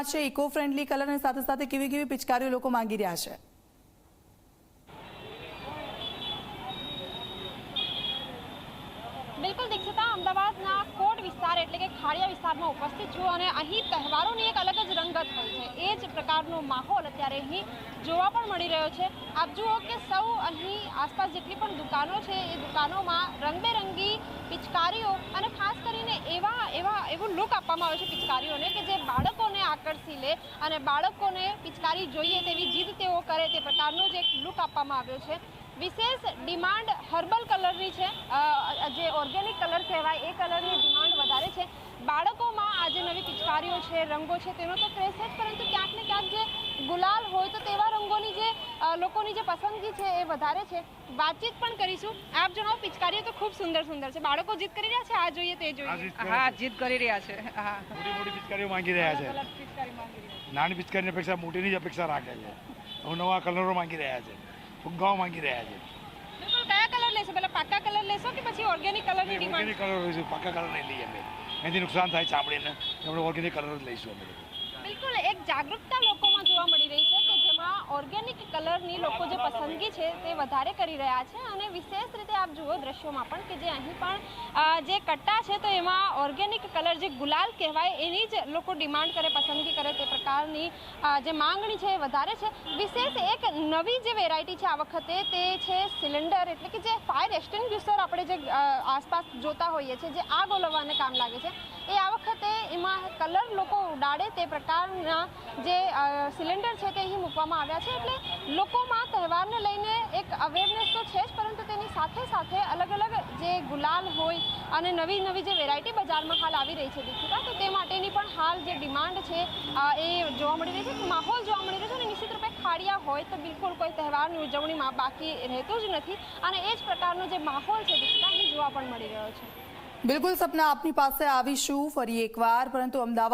રંગોમાં છે eco friendly colour અને સાથે સાથે કેવી કેવી પિચકારીઓ લોકો માંગી રહ્યા છે? બિલકુલ દીક્ષિતા, અમદાવાદના કોટ વિસ્તાર એટલે કે ખાડિયા વિસ્તારમાં ઉપસ્થિત છું અને અહીં તહેવારોની એક અલગ જ રંગત હોય છે. એ જ પ્રકારનો માહોલ અત્યારે અહીં જોવા પણ મળી રહ્યો છે. આપ જુઓ કે સૌ અહીં આસપાસ જેટલી પણ દુકાનો છે, એ દુકાનોમાં રંગબેરંગી પિચકારીઓ અને ખાસ કરીને એવા એવા, એવું લુક આપવામાં આવે છે પિચકારીઓને કે જે બાળકોને આકર્ષી લે અને બાળકોને પિચકારી જોઈએ તેવી જીદ તેઓ કરે તે પ્રકારનો જ એક લુક આપવામાં આવ્યો છે. વિશેષ ડિમાન્ડ હર્બલ કલરની છે. જે ઓર્ગેનિક કલર કહેવાય એ કલરની ડિમાન્ડ વધારે છે. બાળકોમાં આ જે નવી પિચકારીઓ છે, રંગો છે, તેનો તો ક્રેઝ છે પરંતુ ક્યાંક ને ક્યાંક જે ગુલાલ હોય તો તેવા રંગોની જે અ, લોકોની જે પસંદગી છે એ વધારે છે. વાતચીત પણ કરીશું. આપ જણાવો પિચકારીઓ તો ખૂબ સુંદર સુંદર છે. બાળકો જીદ કરી રહ્યા છે? આ જોઈએ તે જોઈએ. જીત હા જીત જીદ કરી રહ્યા છે. હા. મોટી મોટી પિચકારીઓ માંગી રહ્યા છે. નાની પિચકારીની અપેક્ષા મોટીની જ અપેક્ષા રાખે છે. હવે નવા કલરો માંગી રહ્યા છે. ફુગ્ગાઓ માંગી રહ્યા છે. બિલકુલ કયા કલર લેશો? પેલા પાકા કલર લેશો કે પછી ઓર્ગેનિક કલરની ડિમાન્ડ? ઓર્ગેનિક કલર લઈશું. પાકા કલર નહીં લઈએ અમે. એનાથી નુકસાન થાય ચામડીને આપણે ઓર્ગેનિક કલર જ લઈશું અમે બિલકુલ એક જાગૃતતા લોકોમાં જોવા મળી રહી છે કે જેમાં ઓર્ગેનિક કલરની લોકો જે પસંદગી છે તે વધારે કરી રહ્યા છે અને વિશેષ રીતે આપ જુઓ દ્રશ્યોમાં પણ કે જે અહીં પણ જે કટ્ટા છે તો એમાં ઓર્ગેનિક કલર જે ગુલાલ કહેવાય એની જ લોકો ડિમાન્ડ કરે, પસંદગી કરે તે પ્રકારની જે માંગણી છે એ વધારે છે. વિશેષ એક નવી જે વેરાયટી છે આ વખતે તે છે સિલિન્ડર એટલે કે જે ફાયર એક્સટિંગ્યુશર આપણે જે આસપાસ જોતા હોઈએ છીએ, જે આગ ઓલવવાને કામ લાગે છે. એ આ વખતે એમાં કલર લોકો ઉડાડે તે પ્રકારના જે સિલિન્ડર છે તે અહીં મૂકવામાં આવ્યા છે એટલે લોકોમાં તહેવારને લઈને એક અવેરનેસ તો છે જ, પરંતુ તેની સાથે સાથે અલગ અલગ જે ગુલાલ હોય અને નવી નવી જે વેરાયટી બજારમાં હાલ આવી રહી છે દીક્ષિતા તો તે માટેની પણ હાલ જે ડિમાન્ડ છે એ જોવા મળી રહી છે માહોલ જોવા મળી રહ્યો છે અને નિશ્ચિત રૂપે ખાડિયા હોય તો બિલકુલ કોઈ તહેવારની ઉજવણીમાં બાકી રહેતું જ નથી અને એ જ પ્રકારનો જે માહોલ છે દીક્ષિતા એ જોવા પણ મળી રહ્યો છે. બિલકુલ, સપના આપની પાસે આવીશું ફરી એકવાર, પરંતુ અમદાવાદ